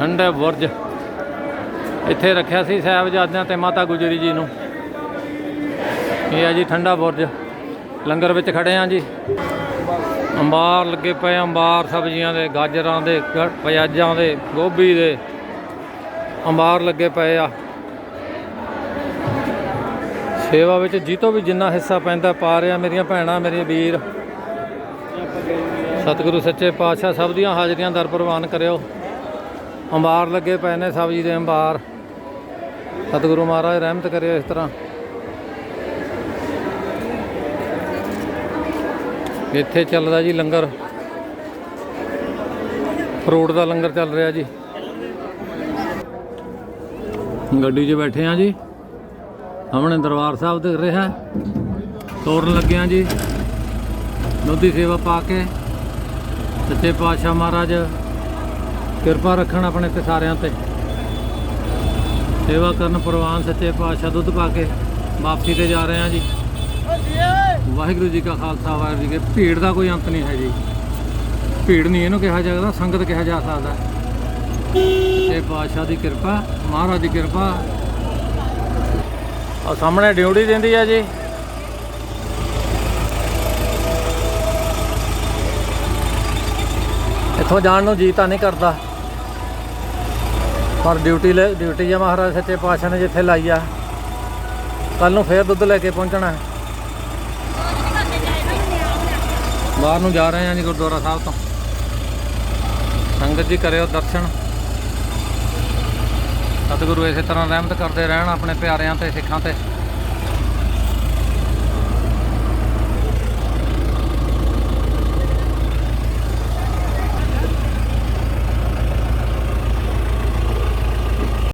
ਠੰਡੇ ਬੁਰਜ। ਇੱਥੇ ਰੱਖਿਆ ਸੀ ਸਾਹਿਬਜ਼ਾਦਿਆਂ ਤੇ ਮਾਤਾ ਗੁਜਰੀ ਜੀ ਨੂੰ। ਇਹ ਆ ਜੀ ਠੰਡਾ ਬੁਰਜ। ਲੰਗਰ ਵਿੱਚ ਖੜੇ ਆ ਜੀ। ਅੰਬਾਰ ਲੱਗੇ ਪਏ ਅੰਬਾਰ ਸਬਜ਼ੀਆਂ ਦੇ, ਗਾਜਰਾਂ ਦੇ ਗ- ਪਿਆਜ਼ਾਂ ਦੇ, ਗੋਭੀ ਦੇ। ਅੰਬਾਰ ਲੱਗੇ ਪਏ ਆ। ਸੇਵਾ ਵਿੱਚ ਜੀਤੋ ਵੀ ਜਿੰਨਾ ਹਿੱਸਾ ਪੈਂਦਾ, ਪਾ ਰਿਆ ਮੇਰੀਆਂ ਭੈਣਾਂ, ਮੇਰੇ ਵੀਰ। ਸਤਿਗੁਰੂ ਸੱਚੇ ਪਾਤਸ਼ਾਹ ਸਭ ਦੀਆਂ ਹਾਜ਼ਰੀਆਂ ਦਰ ਪ੍ਰਵਾਨ ਕਰਿਓ। ਅੰਬਾਰ ਲੱਗੇ ਪਏ ਨੇ ਸਬਜ਼ੀ ਦੇ ਅੰਬਾਰ। ਸਤਿਗੁਰੂ ਮਹਾਰਾਜ ਰਹਿਮਤ ਕਰਿਓ ਇਸ ਤਰ੍ਹਾਂ। ਇੱਥੇ ਚੱਲਦਾ ਜੀ ਲੰਗਰ। ਫਰੂਟ ਦਾ ਲੰਗਰ ਚੱਲ ਰਿਹਾ ਜੀ। ਗੱਡੀ 'ਚ ਬੈਠੇ ਆ ਜੀ। ਸਾਹਮਣੇ ਦਰਬਾਰ ਸਾਹਿਬ ਦਿਖ ਰਿਹਾ। ਤੋਰਨ ਲੱਗਿਆ ਜੀ। ਦੁੱਧ ਸੇਵਾ ਪਾ ਕੇ। ਸੱਚੇ ਪਾਤਸ਼ਾਹ ਮਹਾਰਾਜ ਕਿਰਪਾ ਰੱਖਣ ਆਪਣੇ ਤੇ ਸਾਰਿਆਂ ਤੇ। ਸੇਵਾ ਕਰਨ ਪ੍ਰਵਾਨ ਸੱਚੇ ਪਾਤਸ਼ਾਹ ਦੁੱਧ ਪਾ ਕੇ ਵਾਪਸੀ ਤੇ ਜਾ ਰਹੇ ਹਾਂ ਜੀ। ਵਾਹਿਗੁਰੂ ਜੀ ਕਾ ਖਾਲਸਾ, ਵਾਹਿਗੁਰੂ ਜੀ ਕੀ ਭੀੜ ਦਾ ਕੋਈ ਅੰਤ ਨਹੀਂ ਹੈ ਜੀ। ਭੀੜ ਨਹੀਂ ਇਹਨੂੰ ਕਿਹਾ ਜਾਂਦਾ ਸੰਗਤ ਕਿਹਾ ਜਾ ਸਕਦਾ। ਤੇ ਪਾਤਸ਼ਾਹ ਦੀ ਕਿਰਪਾ, ਮਹਾਰਾਜ ਦੀ ਕਿਰਪਾ। ਆ ਸਾਹਮਣੇ ਡਿਊਟੀ ਦਿੰਦੀ ਆ ਜੀ। ਇੱਥੋਂ ਜਾਣ ਨੂੰ ਜੀ ਤਾਂ ਨਹੀਂ ਕਰਦਾ। ਪਰ ਡਿਊਟੀ ਲੈ, ਡਿਊਟੀ ਆ ਮਹਾਰਾਜ, ਸੱਚੇ ਪਾਤਸ਼ਾਹ ਨੇ ਜਿੱਥੇ ਲਾਈ ਆ। ਕੱਲ ਨੂੰ ਫੇਰ ਦੁੱਧ ਲੈ ਕੇ ਪਹੁੰਚਣਾ। ਬਾਹਰ ਨੂੰ ਜਾ ਰਹੇ ਹਾਂ ਜੀ ਗੁਰਦੁਆਰਾ ਸਾਹਿਬ ਤੋਂ। ਸੰਗਤ ਜੀ ਕਰਿਓ ਦਰਸ਼ਨ। ਸਤਿਗੁਰੂ ਇਸੇ ਤਰ੍ਹਾਂ ਰਹਿਮਤ ਕਰਦੇ ਰਹਿਣ ਆਪਣੇ ਪਿਆਰਿਆਂ ਤੇ, ਸਿੱਖਾਂ ਤੇ।